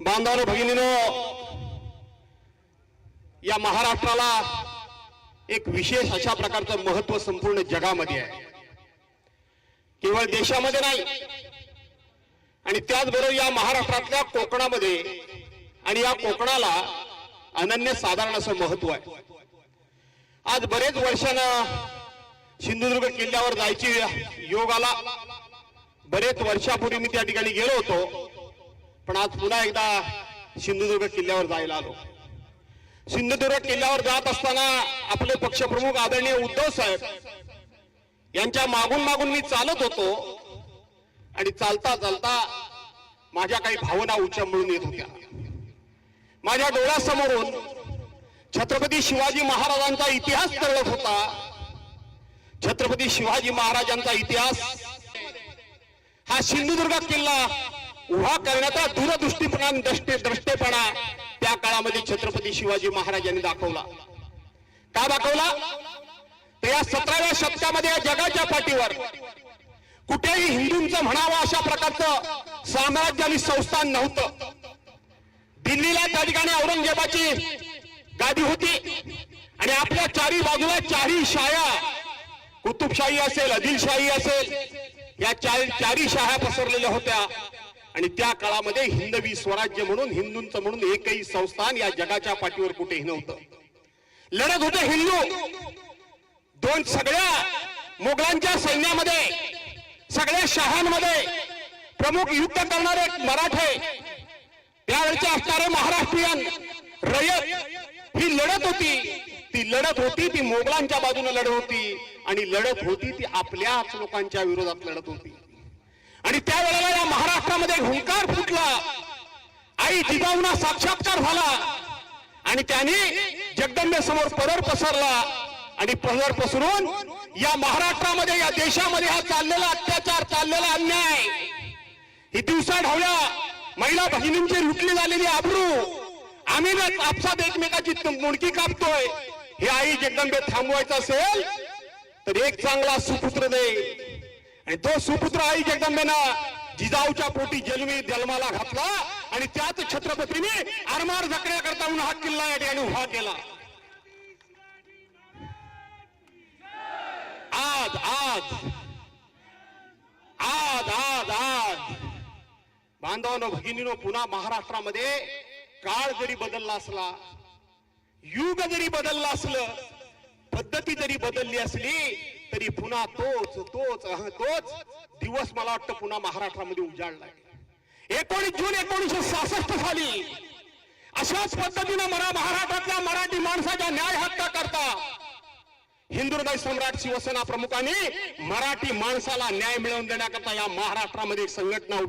बांधवानो भगिनीनो या महाराष्ट्राला एक विशेष अशा प्रकारचं महत्त्व संपूर्ण जगामध्ये आहे. केवळ देशामध्ये नाही आणि त्याचबरोबर या महाराष्ट्रातल्या कोकणामध्ये आणि या कोकणाला अनन्य साधारण असं महत्त्व आहे. आज बरेच वर्षानं सिंधुदुर्ग किल्ल्यावर जायची योग आला बरेच वर्षापूर्वी मी त्या ठिकाणी गेलो होतो. पण आज पुन्हा एकदा सिंधुदुर्ग किल्ल्यावर जायला आलो. सिंधुदुर्ग किल्ल्यावर जात असताना आपले पक्षप्रमुख आदरणीय उद्धव साहेब यांच्या मागून मागून मी चालत होतो आणि चालता चालता माझ्या काही भावना उचंबळून येत होत्या. माझ्या डोळ्यासमोरून छत्रपती शिवाजी महाराजांचा इतिहास तळत होता. छत्रपती शिवाजी महाराजांचा इतिहास हा सिंधुदुर्ग किल्ला उभा करण्याचा दूरदृष्टीपणा दृष्टे द्रष्टेपणा त्या काळामध्ये छत्रपती शिवाजी महाराजांनी दाखवला. का दाखवला? तर या सतराव्या शतकामध्ये या जगाच्या पाठीवर कुठेही हिंदूंचं म्हणावं अशा प्रकारचं साम्राज्य आणि संस्थान नव्हतं. दिल्लीला त्या ठिकाणी औरंगजेबाची गादी होती आणि आपल्या चारी बाजूला चारी शाया कुतुबशाही असेल आदिलशाही असेल या चार चारी शाह्या पसरलेल्या होत्या. आणि त्या काळामध्ये हिंदवी स्वराज्य म्हणून हिंदूंचं म्हणून एकही संस्थान या जगाच्या पाठीवर कुठेही नव्हतं. लढत होते हिंदू. दोन सगळ्या मुघलांच्या सैन्यामध्ये सगळ्या शहांमध्ये प्रमुख युद्ध करणारे मराठे त्यावेळचे असणारे महाराष्ट्रीयन रयत ही लढत होती. ती लढत होती ती मोगलांच्या बाजूने लढत होती आणि लढत होती ती आपल्याच लोकांच्या विरोधात लढत होती. आणि त्यावेळेला या महाराष्ट्रामध्ये हुंकार फुटला. आई जिजाऊना साक्षात्कार झाला. आणि त्याने जगदंबेसमोर पदर पसरला. आणि पदर पसरून या महाराष्ट्रामध्ये या देशामध्ये हा चाललेला अत्याचार चाललेला अन्याय ही दिवसा ढवळ्या महिला भगिनींची लुटली झालेली आबरू. आम्ही ना आपसात एकमेकाची मुडकी कापतोय. हे आई जगदंबे थांबवायचं असेल तर एक चांगला सुपुत्र दे आणि तो सुपुत्र आई जगदंबेनं जिजाऊच्या पोटी जन्मी जन्माला घातला आणि त्याच छत्रपतीने आरमार जखण्याकरता म्हणून हा किल्ला या ठिकाणी उभा केला. आज आज आज आज आज. बांधवानो भगिनीनो पुन्हा महाराष्ट्रामध्ये काळ जरी बदलला असला युग जरी बदलला असलं पद्धती जरी बदलली असली तरी पुन्हा तोच तोच अह, तोच दिवस मला वाटतं पुन्हा महाराष्ट्रामध्ये उजाडलाय एकोणीस जून एकोणीसशे सहासष्ट साली अशाच पद्धतीनं मरा महाराष्ट्रातल्या मराठी माणसाच्या न्याय हक्का करता हिंदुहृदय सम्राट शिवसेना प्रमुखांनी मराठी माणसाला न्याय मिळवून देण्याकरता या महाराष्ट्रामध्ये एक संघटना उभी